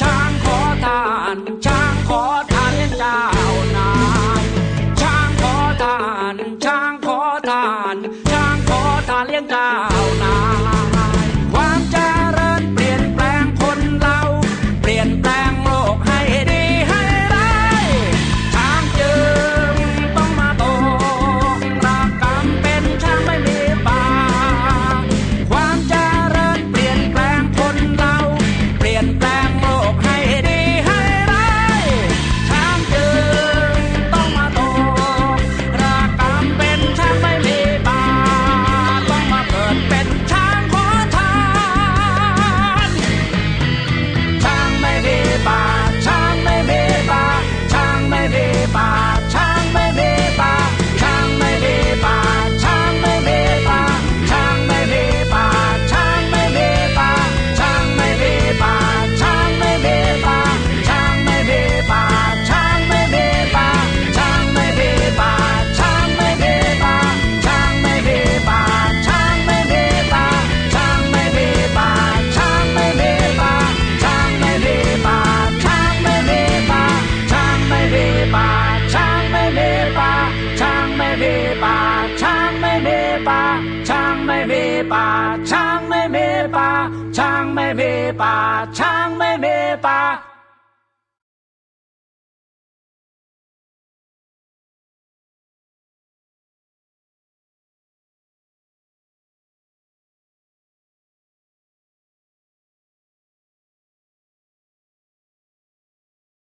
ช้างขอทานช้างขอทานเจ้านายช้างขอทานช้างขอทานช้างขอทานเลี้ยงเจ้านาย 唱吧，唱美美吧，唱美美吧，唱美美吧。